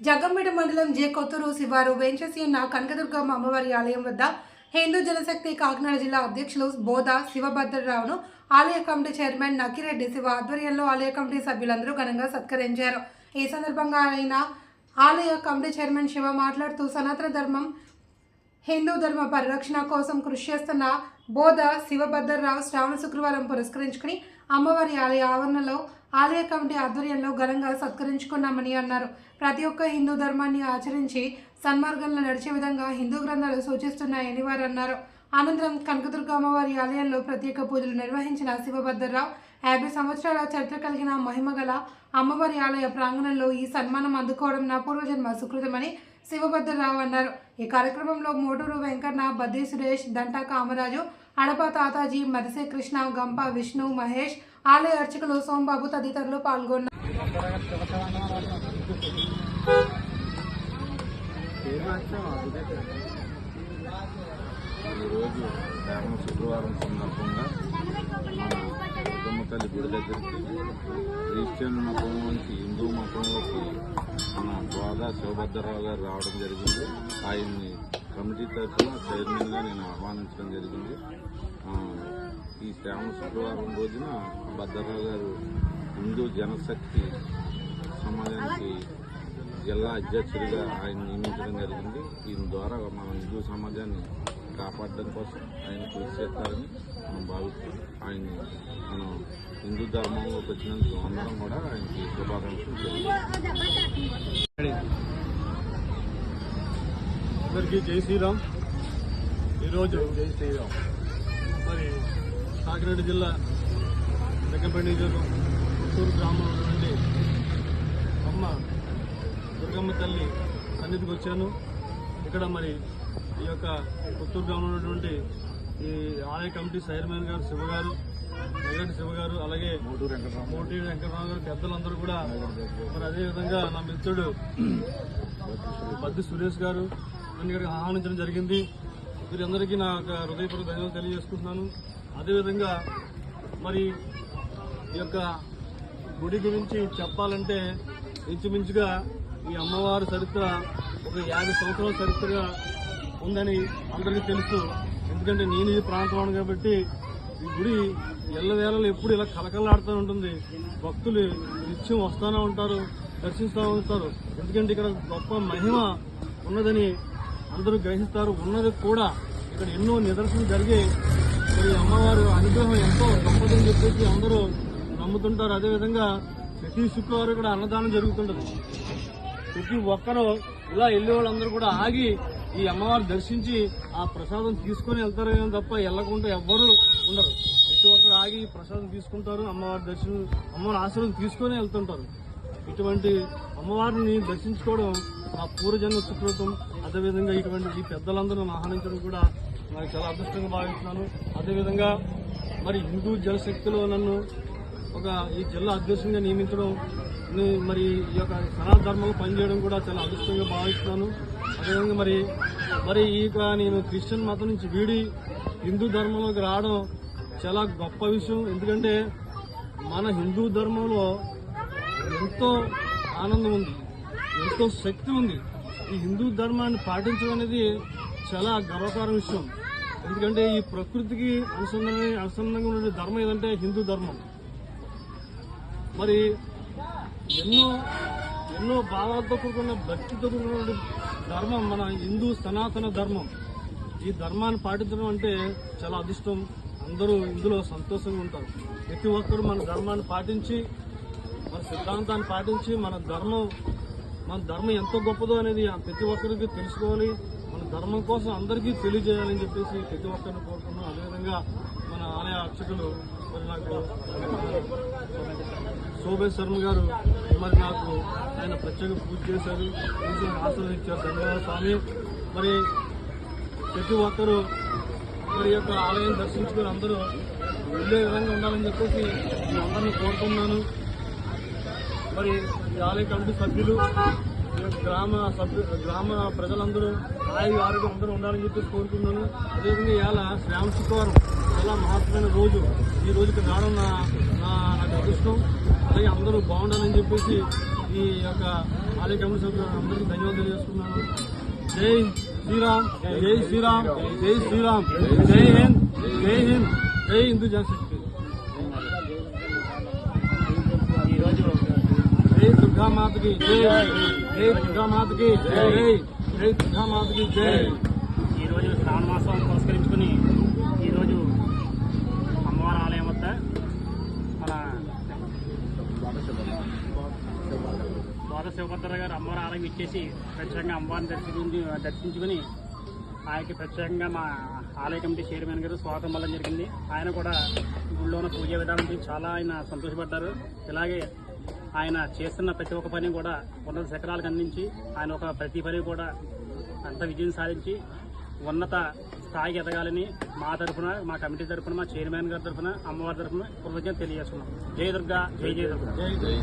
జగ్గంపేట మండలం జే కొత్తూరు శివారు వెంచసి ఉన్న కనకదుర్గమ్మ అమ్మవారి ఆలయం వద్ద హిందూ జనశక్తి కాకినాడ జిల్లా అధ్యక్షులు బోధ శివభద్రరావును ఆలయ కమిటీ చైర్మన్ నకిరెడ్డి శివ ఆధ్వర్యంలో ఆలయ కమిటీ సభ్యులందరూ ఘనంగా సత్కరించారు. ఈ సందర్భంగా ఆయన ఆలయ కమిటీ చైర్మన్ శివ మాట్లాడుతూ సనాతన ధర్మం హిందూ ధర్మ పరిరక్షణ కోసం కృషి చేస్తున్న బోధ శివభద్రరావు శ్రావణ శుక్రవారం పురస్కరించుకుని అమ్మవారి ఆలయ ఆవరణలో ఆలయ కమిటీ ఆధ్వర్యంలో ఘనంగా సత్కరించుకున్నామని అన్నారు. ప్రతి ఒక్క హిందూ ధర్మాన్ని ఆచరించి సన్మార్గంలో నడిచే విధంగా హిందూ గ్రంథాలు సూచిస్తున్నాయని వారు అన్నారు. అనంతరం కనకదుర్గ అమ్మవారి ఆలయంలో ప్రత్యేక పూజలు నిర్వహించిన శివభద్రరావు యాభై సంవత్సరాల చరిత్ర కలిగిన మహిమగల అమ్మవారి ఆలయ ప్రాంగణంలో ఈ సన్మానం అందుకోవడం నా పూర్వజన్మ సుకృతమని శివభద్రరావు అన్నారు. ఈ కార్యక్రమంలో మోటూరు వెంకన్న బద్ది సురేష్ దంటా కామరాజు అడప తాతాజీ మరిసే కృష్ణ గంప విష్ణు మహేష్ ఆలయ అర్చకులు సోంబాబు తదితరులు పాల్గొన్నారు. ఈరోజు శ్రావణ శుక్రవారం సందర్భంగా మన తల్లి గుడి దగ్గరికి క్రిస్టియన్ మతం నుంచి హిందూ మతంలోకి మన గోదా శివభద్రరావు గారు రావడం జరిగింది. ఆయన్ని కమిటీ తరఫున చైర్మన్గా నేను ఆహ్వానించడం జరిగింది. ఈ శ్రావణ శుక్రవారం రోజున భద్రరావు గారు హిందూ జనశక్తి సమాజానికి జిల్లా అధ్యక్షుడిగా ఆయన నియమించడం జరిగింది. దీని ద్వారా మన హిందూ సమాజాన్ని కాపాడడం కోసం ఆయన కృషి చేస్తారని మనం భావిస్తూ ఆయన్ని మనం హిందూ ధర్మంలోకి వచ్చినందుకు అందరం కూడా ఆయనకి శుభాకాంక్షలు అందరికీ జై శ్రీరామ్. ఈరోజు జై శ్రీరామ్. మరి కాకినాడ జిల్లా దగ్గరపల్లి నియోజకవర్గం పుత్తూరు గ్రామంలో నుండి అమ్మ దుర్గమ్మ తల్లి సన్నిధికి వచ్చాను. ఇక్కడ మరి ఈ యొక్క పుత్తూరు గ్రామంలో ఉన్నటువంటి ఈ ఆలయ కమిటీ చైర్మన్ గారు శివ గారు వెంకట శివ గారు అలాగే మోటి వెంకటరావు గారు పెద్దలందరూ కూడా మరి అదేవిధంగా నా మిత్రుడు బద్ది సురేష్ గారు నన్ను ఇక్కడికి ఆహ్వానించడం జరిగింది. వీరందరికీ నా యొక్క హృదయపూర్వక ధన్యవాదాలు తెలియజేసుకుంటున్నాను. అదేవిధంగా మరి ఈ యొక్క గుడి గురించి చెప్పాలంటే ఇంచుమించుగా ఈ అమ్మవారి చరిత్ర ఒక యాభై సంవత్సరాల చరిత్రగా ఉందని అందరికీ తెలుసు. ఎందుకంటే నేను ఈ ప్రాంతం కాబట్టి ఈ గుడి ఎల్లవేళలు ఎప్పుడు ఇలా కలకలాడుతూ ఉంటుంది. భక్తులు నిత్యం వస్తూనే ఉంటారు దర్శిస్తూ ఉంటారు. ఎందుకంటే ఇక్కడ గొప్ప మహిమ ఉన్నదని అందరూ గ్రహిస్తారు. ఉన్నది కూడా ఇక్కడ ఎన్నో నిదర్శనం జరిగి మరి అమ్మవారు అనుగ్రహం ఎంతో గొప్పదని చెప్పేసి అందరూ నమ్ముతుంటారు. అదేవిధంగా ప్రతి శుక్రవారం కూడా అన్నదానం జరుగుతుంటుంది. ప్రతి ఒక్కరూ ఇలా వెళ్ళే వాళ్ళందరూ కూడా ఆగి ఈ అమ్మవారు దర్శించి ఆ ప్రసాదం తీసుకొని వెళ్తారు తప్ప వెళ్ళకుండా ఎవ్వరూ ఉండరు. ప్రతి ఒక్కరు ఆగి ప్రసాదం తీసుకుంటారు అమ్మవారి దర్శనం అమ్మవారి ఆశ్రయం తీసుకొని వెళ్తుంటారు. ఇటువంటి అమ్మవారిని దర్శించుకోవడం ఆ పూర్వజన్మ సుకృతం. అదేవిధంగా ఇటువంటి ఈ పెద్దలందరూ ఆహ్వానించడం కూడా నాకు చాలా అదృష్టంగా భావిస్తున్నాను. అదేవిధంగా మరి హిందూ జనశక్తిలో నన్ను ఒక ఈ జిల్లా అధ్యక్షుడిగా నియమించడం మరి ఈ యొక్క సనాతన ధర్మంలో పనిచేయడం కూడా చాలా అదృష్టంగా భావిస్తున్నాను. అదేవిధంగా మరి మరి ఈ యొక్క నేను క్రిస్టియన్ మతం నుంచి వీడి హిందూ ధర్మంలోకి రావడం చాలా గొప్ప విషయం. ఎందుకంటే మన హిందూ ధర్మంలో ఎంతో ఆనందం ఉంది ఎంతో శక్తి ఉంది. ఈ హిందూ ధర్మాన్ని పాటించడం అనేది చాలా గర్వకార విషయం. ఎందుకంటే ఈ ప్రకృతికి అనుసంధానం అనుసంధానంగా ఉండే ధర్మం ఏదంటే హిందూ ధర్మం. మరి ఎన్నో ఎన్నో భావాలతో కూడుకున్న భక్తితో కూడుకున్న ధర్మం మన హిందూ సనాతన ధర్మం. ఈ ధర్మాన్ని పాటించడం అంటే చాలా అదృష్టం. అందరూ ఇందులో సంతోషంగా ఉంటారు. ప్రతి ఒక్కరు మన ధర్మాన్ని పాటించి మన సిద్ధాంతాన్ని పాటించి మన ధర్మం మన ధర్మం ఎంత గొప్పదో అనేది ఆ ప్రతి ఒక్కరికి తెలుసుకోవాలి. మన ధర్మం కోసం అందరికీ తెలియజేయాలని చెప్పేసి ప్రతి ఒక్కరిని కోరుకున్నాం అదేవిధంగా మన ఆలయ అర్చకులు మరి నాకు శోభే శర్మ గారు మరి నాకు ఆయన ప్రత్యేక పూజ చేశారు పూజ ఆశీర్వదించారు. ధన్యవాద స్వామి. మరి ప్రతి ఒక్కరూ మరి యొక్క ఆలయం దర్శించుకొని అందరూ వెళ్ళే విధంగా ఉండాలని చెప్పేసి అందరిని అందరినీ కోరుతున్నాను మరి ఈ ఆలయ కమిటీ సభ్యులు గ్రామ సభ్యు గ్రామ ప్రజలందరూ ఆయుర ఆరోగ్యం అందరూ ఉండాలని చెప్పి కోరుకున్నాను అదేవిధంగా ఇవాళ శ్రామ శుక్రవారం చాలా మహత్తమైన రోజు. ఈ రోజుకి రావడం నా నా నాకు అదృష్టం. అలాగే అందరూ బాగుండాలని చెప్పేసి ఈ యొక్క ఆలయ కమిటీ సభ్యులు అందరికీ ధన్యవాదాలు తెలియజేస్తున్నాను జై శ్రీరామ్ జై శ్రీరామ్ జై శ్రీరామ్ జై హింద్ జై హింద్ జై హిందూ జనశక్తి జై దుర్గామాతకి జై జై దుర్గా జై జై జై ఈరోజు శ్రావణ మాసం పురస్కరించుకుని ఈరోజు అమ్మవారి ఆలయం వద్ద మన బోధ శివభద్ర గారు అమ్మవారి ఆలయం ఇచ్చేసి ప్రత్యేకంగా అమ్మవారిని దర్శించి దర్శించుకుని ఆయనకి ప్రత్యేకంగా మా ఆలయ కమిటీ చైర్మన్ గారు స్వాగతం వల్ల జరిగింది. ఆయన కూడా గుళ్ళో ఉన్న పూజ విధానం చాలా ఆయన సంతోషపడ్డారు. ఇలాగే ఆయన చేస్తున్న ప్రతి ఒక్క పని కూడా ఉన్నత శిఖరాలకు అందించి ఆయన ఒక ప్రతి పని కూడా అంత విజయం సాధించి ఉన్నత స్థాయికి ఎదగాలని మా తరఫున మా కమిటీ తరఫున మా చైర్మన్ గారి తరఫున అమ్మవారి తరఫున కృతజ్ఞత తెలియజేస్తున్నాం. జై దుర్గా జై జై దుర్గా. జై